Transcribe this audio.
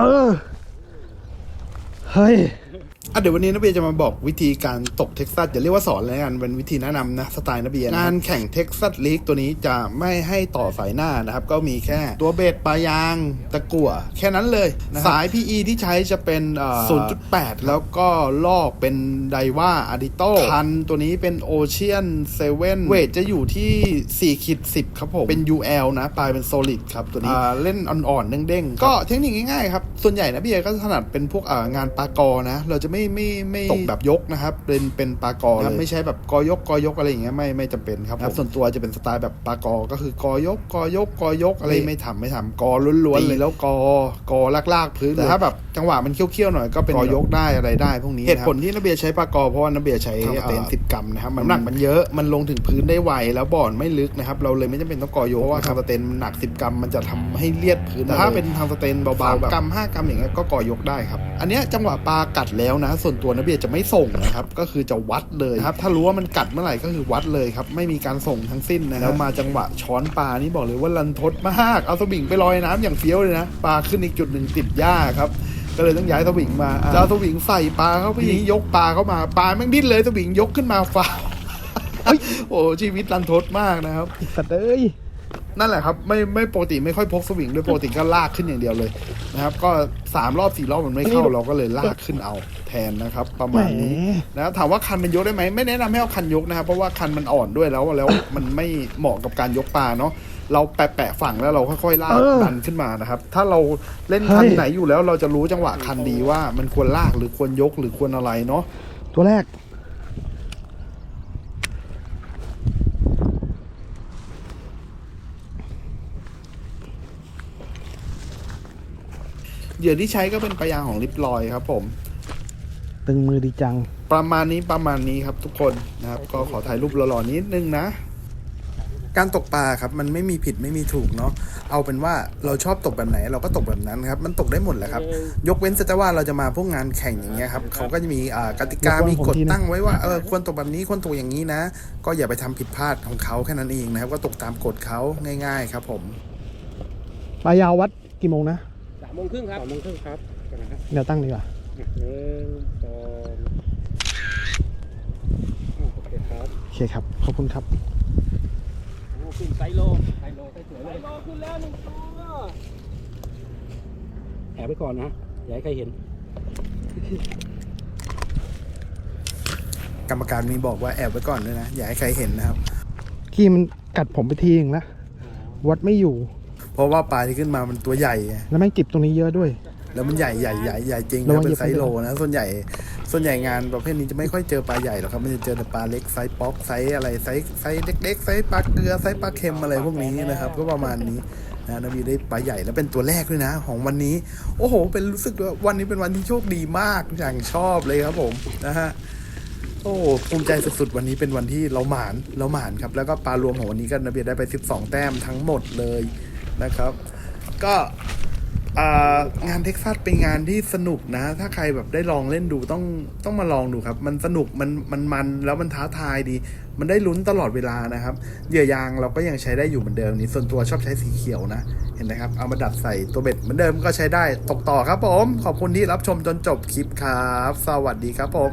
เออเฮ้ย อะเดี๋ยววันนี้นักเบียร์จะมาบอกวิธีการตกเท็กซัสอย่าเรียกว่าสอนเลยกันเป็นวิธีแนะนำนะสไตล์นักเบียร์งานแข่งเท็กซัสลีกตัวนี้จะไม่ให้ต่อสายหน้านะครับ ก็มีแค่ตัวเบ็ดปลายางตะกั่วแค่นั้นเลยนะครับสาย PE ที่ใช้จะเป็นเอ่อ0.8 แล้วก็ลอกเป็นไดว่าอาดิโต้คันตัวนี้เป็นโอเชียนเซเว่นเวทจะอยู่ที่4ขีด10 ครับผม เป็น UL นะ ปลายเป็นโซลิดครับตัวนี้อ่าเล่นอ่อนๆเด้งๆ ก็เทคนิคง่ายๆครับส่วนใหญ่นะพี่เอก็ถนัดเป็นพวกอ่างานปลากอนะ เราจะไม่ไม่ไม่ตกแบบยกนะครับ เป็นเป็นปลากอเลยไม่ใช่แบบกอยกกอยกอะไรอย่างเงี้ยไม่ไม่จำเป็นครับผมส่วนตัวจะเป็นสไตล์แบบปลากอก็คือกอยกกอยกกอยกอะไรไม่ทำไม่ทำกอล้วนๆเลยแล้วกอกอลากๆพื้นแต่ถ้าแบบจังหวะมันเคี้ยวๆหน่อยก็เป็นกอยกได้อะไรได้พวกนี้เหตุผลที่นาเบียใช้ปลากอเพราะว่านาเบียใช้เต็นสิบกรัมนะครับมันหนักมันเยอะมันลงถึงพื้นได้ไวแล้วบ่อนไม่ลึกนะครับเราเลยไม่จำเป็นต้องกอยกเพราะว่าทางสเตนมันหนัก10กรัมมันจะทำให้เลียดพื้นแต่ถ้าเป็นทางสเตนเบาๆแบบกรัม5กรัมอย่างเงี้ยก็กอยกได้ครับ อันเนี้ยจังหวะปลากัดแล้วนะส่วนตัวนาเบียจะไม่ส่งนะครับ ก็คือจะวัดเลยนะครับ ถ้ารู้ว่ามันกัดเมื่อไหร่ก็คือวัดเลยครับ ไม่มีการส่งทั้งสิ้นนะแล้วมาจังหวะช้อนปลานี่บอกเลยว่าลันทดมาก เอาสวิงไปลอยน้ำอย่างเฟี้ยวเลยนะ ปลาขึ้นอีกจุดหนึ่งติดหญ้าครับก็เลยต้องย้ายสวิงมาจะเอาสวิงใส่ปลาเข้าไปนี้ยกปลาเข้ามา ปลาแม่งดิ้นเลยสวิงยกขึ้นมาฟาวโอ้ชีวิตรันทดมากนะครับสัตว์เอ้ย นั่นแหละครับ ไม่ไม่ปกติไม่ค่อยพกสวิงด้วยปกติก็ลากขึ้นอย่างเดียวเลยนะครับ ก็สามรอบสี่รอบมันไม่เข้าเราก็เลยลากขึ้นเอาแทนนะครับ ประมาณนี้แหมนะครับถามว่าคันมันยกได้ไหมไม่แนะนำให้เอาคันยกนะครับ เพราะว่าคันมันอ่อนด้วยแล้วแล้วมันไม่เหมาะกับการยกปลาเนาะเราแปะๆฝั่งแล้วเราค่อยๆลากเออดันขึ้นมานะครับ ถ้าเราเล่นคันเฮ้ยไหนอยู่แล้วเราจะรู้จังหวะคันดีว่ามันควรลากหรือควรยกหรือควรอะไรเนาะตัวแรก เหยื่อที่ใช้ก็เป็นปลายางของลิปลอยครับผม ตึงมือดีจัง ประมาณนี้ประมาณนี้ครับทุกคนนะครับ ก็ขอถ่ายรูปหล่อๆนิดนึงนะ การตกปลาครับมันไม่มีผิดไม่มีถูกเนาะเอาเป็นว่าเราชอบตกแบบไหน เราก็ตกแบบนั้นครับ มันตกได้หมดแหละครับ ยกเว้นแต่ว่าเราจะมาพวกงานแข่งอย่างเงี้ยครับเขาก็จะมีอ่ากติกายกเว้นมีกฎผมทีนะตั้งไว้ว่าเออควรตกแบบนี้ควรตกอย่างนี้นะ ก็อย่าไปทำผิดพลาดของเขาแค่นั้นเองนะครับ ก็ตกตามกฎเขาง่าย ๆ ครับผม ปลายาววัดกี่โมงนะสามโมงครึ่งครับสามโมงครึ่งครับกันนะครับเดี๋ยวตั้งดีกว่าหนึ่งสองอ่าโอเคครับโอเคครับ ขอบคุณครับโอ้ขึ้นไซโลไซโลไซสวยเลยไซโลขึ้นแล้วหนึ่งตัวแอบไปก่อนนะอย่าให้ใครเห็น กรรมการมีบอกว่าแอบไว้ก่อนด้วยนะ อย่าให้ใครเห็นนะครับ ขี้มันกัดผมไปทีนึงแล้ววัดไม่อยู่เพ ราะว่าปลาที่ขึ้นมามันตัวใหญ่ไงแล้วแม่งจิบตรงนี้เยอะด้วย แล้วมันใหญ่ใหญ่ใหญ่ใหญ่จริงระนะวังเป็นเหยียบไซส์โลนะส่วนใหญ่ส่วนใหญ่งานประเภทนี้จะไม่ค่อยเจอปลาใหญ่หรอกครับมันจะเจอแต่ปลาเล็กไซส์ป๊อกไซส์อะไรไซส์ไซส์เล็กๆไซส์ปลาเกลือไซส์ปลาเค็มอะไรพวกนี้นะครับ ก็ประมาณนี้นะนบีได้ปลาใหญ่แล้วเป็นตัวแรกด้วยนะ ของวันนี้ โอ้โห เป็นรู้สึกว่าวันนี้เป็นวันที่โชคดีมากอย่างชอบเลยครับผมนะฮะ โอ้ภูมิใจสุดๆ วันนี้เป็นวันที่เราหมานเราหมานครับ แล้วก็ปลารวมของวันนี้ก็นาเบียได้ไป 12 แต้มทั้งหมดเลยนะครับ ก็งานเท็กซัสเป็นงานที่สนุกนะ ถ้าใครแบบได้ลองเล่นดูต้องต้องมาลองดูครับ มันสนุกมันมันมันแล้วมันท้าทายดี มันได้ลุ้นตลอดเวลานะครับเหยื่อยางเราก็ยังใช้ได้อยู่เหมือนเดิมนี่ส่วนตัวชอบใช้สีเขียวนะ เห็นไหมครับ เอามาดัดใส่ตัวเบ็ดเหมือนเดิมก็ใช้ได้ตกต่อครับผม ขอบคุณที่รับชมจนจบคลิปครับ สวัสดีครับผม